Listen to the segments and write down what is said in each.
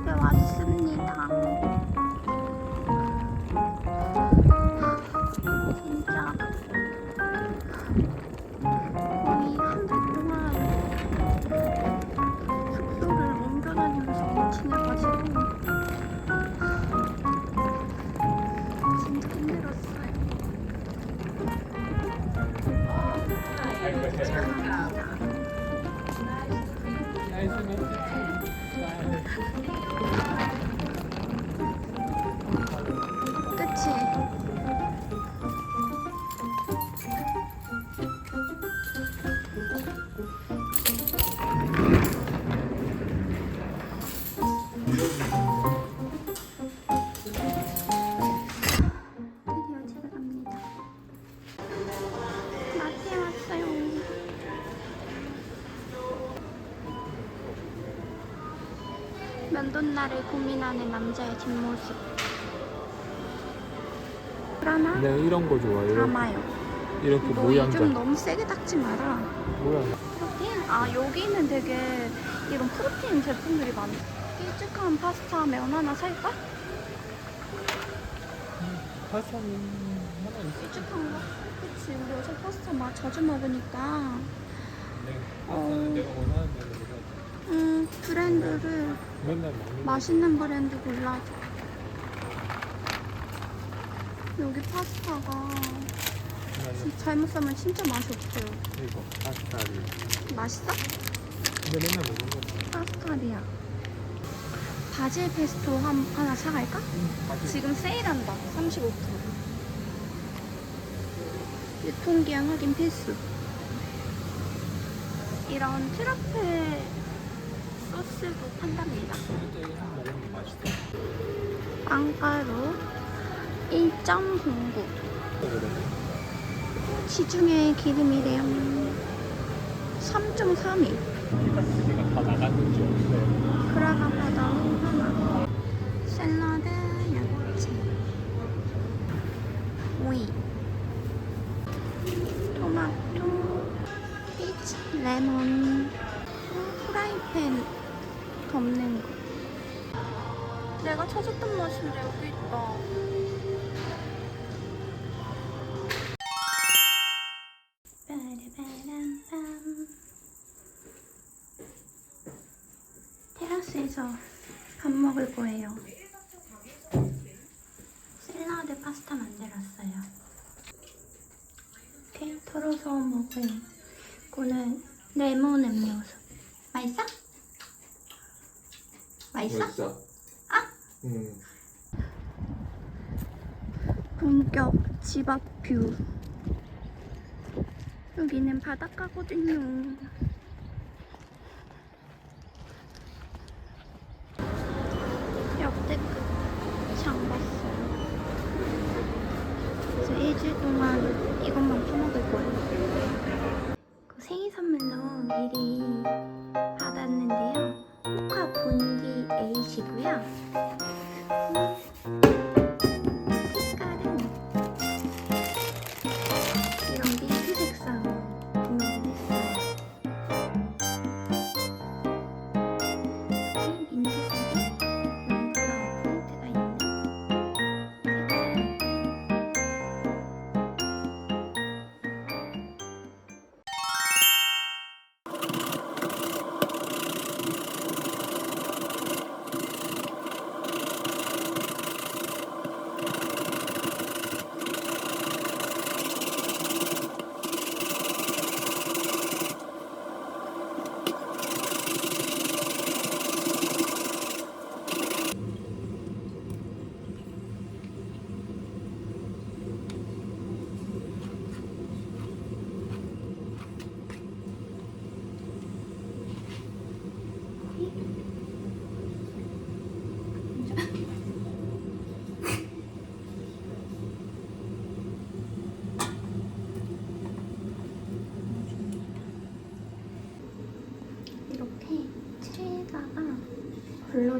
집에 왔습니다. 면도날을 고민하는 남자의 뒷모습. 그러나 네 이런 거 좋아 이렇게 담아요. 이렇게 너 모양 이잘좀 너무 세게 닦지 마라. 모양 프로틴? 아 여기는 되게 이런 프로틴 제품들이 많아. 길쭉한 파스타 면 하나 살까? 파스타는 하나 있어 길쭉한 거? 그치 우리 어제 파스타 막 자주 먹으니까 네 어. 파스타는 내가 원하는 대로 음 브랜드를 맛있는 브랜드 골라줘. 여기 파스타가 잘못 사면 진짜 맛이 없어요. 이거 파스타리 맛있어? 근데 맨날 먹는 거 파스타리야. 바질 페스토 한, 하나 사갈까? 맛있어 지금 세일한다. 35%. 유통기한 확인 필수. 이런 트러플 소스도 판답니다. 빵가루 1.09. 그래 시중에 기름이래요. 3.32. 피카스가 다 나갔는지 없어요 그라가 바다 하나. 샐러드 야채. 오이. 토마토. 피치. 레몬. 맛인데 여기 있다. 테라스에서 밥 먹을 거예요. 샐러드 파스타 만들었어요. 이렇게 털어서 먹어요. 이거는 레몬 음료수. 맛있어? 맛있어? 맛있어 아? 응 본격 집 앞 뷰. 여기는 바닷가거든요.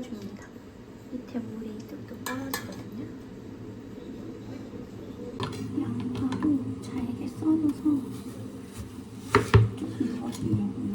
불러줍니다. 밑에 물이 뚝뚝 떨어지거든요. 양파도 잘게 썰어서 조금 넣어주려고요.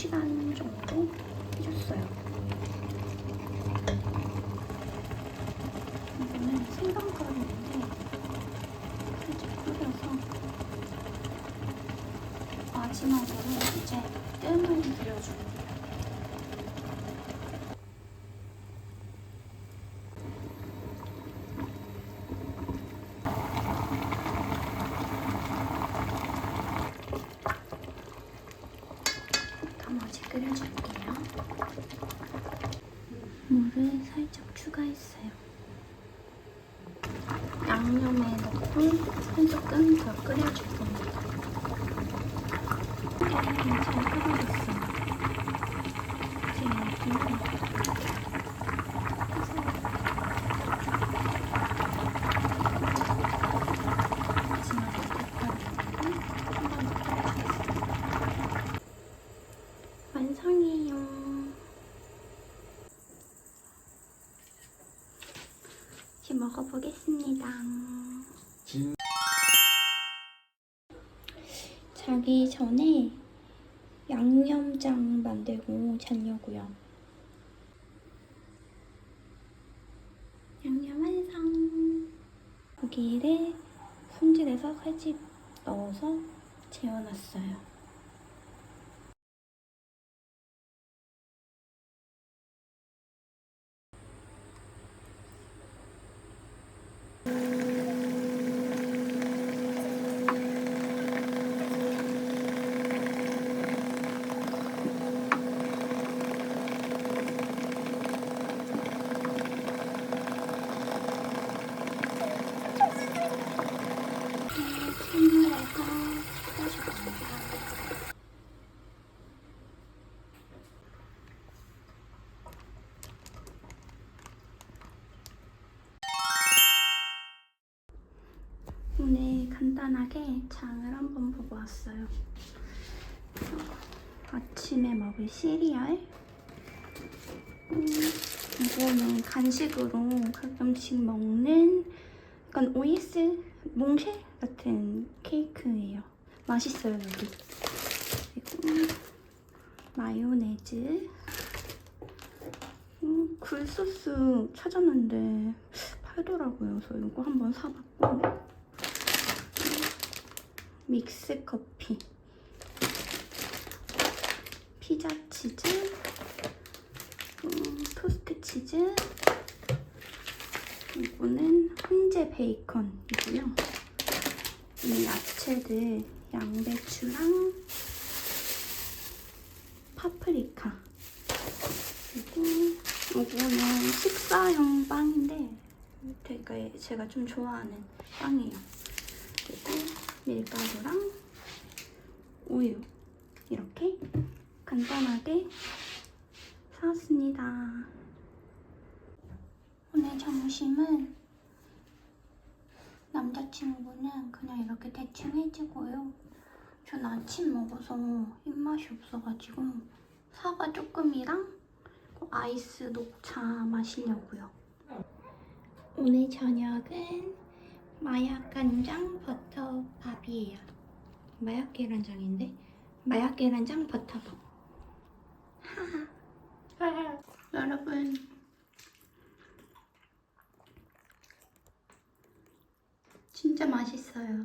2시간 정도 해줬어요. 이거는 생강가루인데 살짝 뿌려서 마지막으로 이제 뜸을 들여주고 나머지 끓여줄게요. 물을 살짝 추가했어요. 양념에 넣고 한 조금 더 끓여줄 겁니다. 잘 끓여졌어요. 이제 여기에 마지막에 닭가루 넣고 한번 더 끓여주겠습니다. 완성이에요. 이제 먹어보겠습니다. 진 자기 전에 양념장 만들고 자려고요. 양념 완성. 고기를 손질해서 칼집 넣어서 재워놨어요. 간단하게 장을 한번 보고 왔어요. 어, 아침에 먹을 시리얼. 음, 이거는 간식으로 가끔씩 먹는 약간 OS 몽쉘 같은 케이크예요. 맛있어요 여기. 그리고 마요네즈. 음, 굴소스 찾았는데 팔더라고요. 그래서 이거 한번 사봤고. 믹스 커피. 피자 치즈. 음, 토스트 치즈. 이거는 훈제 베이컨이고요. 이 야채들 양배추랑 파프리카 그리고 이거는 식사용 빵인데 되게 제가 좀 좋아하는 빵이에요. 그리고 밀가루랑 우유 이렇게 간단하게 사왔습니다. 오늘 점심은 남자친구는 그냥 이렇게 대충 해주고요. 전 아침 먹어서 입맛이 없어가지고 사과 조금이랑 아이스 녹차 마시려고요. 오늘 저녁은 마약 간장 버터 밥이에요. 마약 계란장인데 마약 계란장 버터밥. 하하. 여러분 진짜 맛있어요.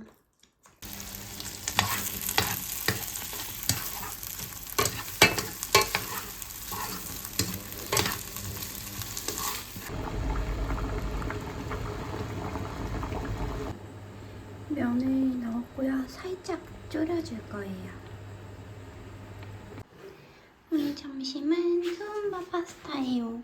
면을 넣었고요. 살짝 졸여줄 거예요. 오늘 점심은 수은바 파스타예요.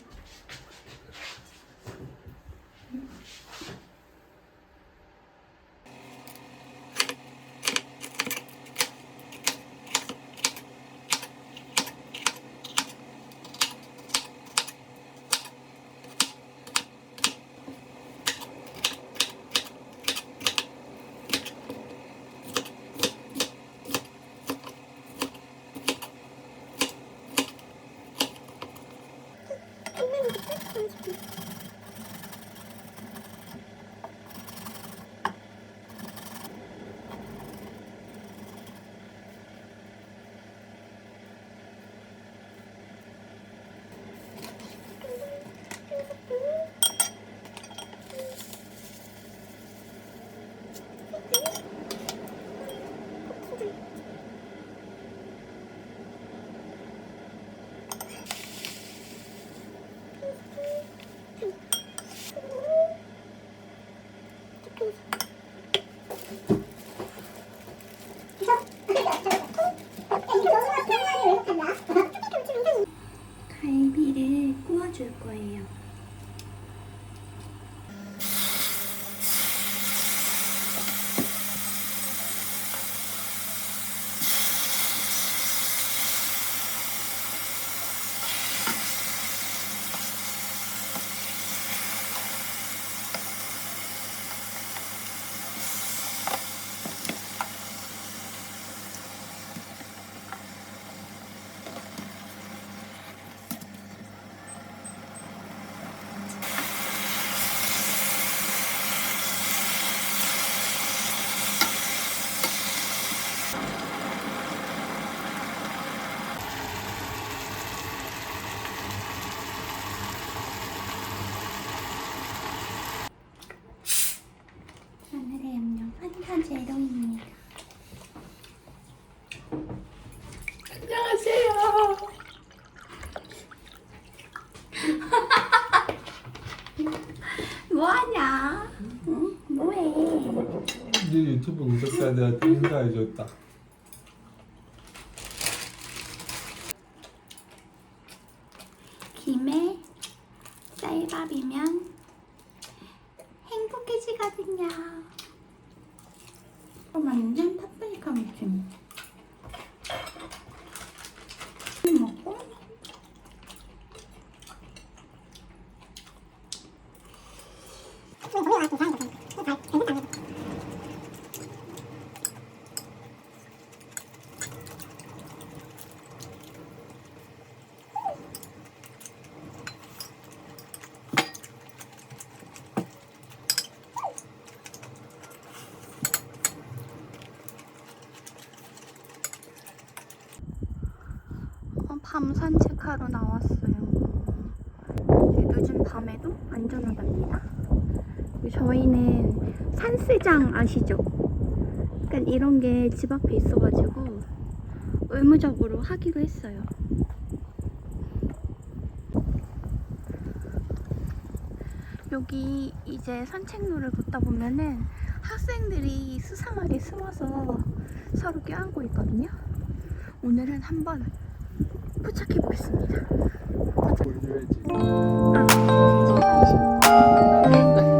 유튜브 구독자들한테 인사해줬다. 김에 쌀밥이면 행복해지거든요. 어, 완전 파프리카 무침. 먹고 어, 밤 산책하러 나왔어요. 늦은 밤에도 안전하답니다. 저희는 산수장 아시죠? 약간 이런 게 집 앞에 있어가지고 의무적으로 하기로 했어요. 여기 이제 산책로를 걷다 보면은 학생들이 수상하게 숨어서 서로 껴안고 있거든요. 오늘은 한번 포착해 보겠습니다. 아,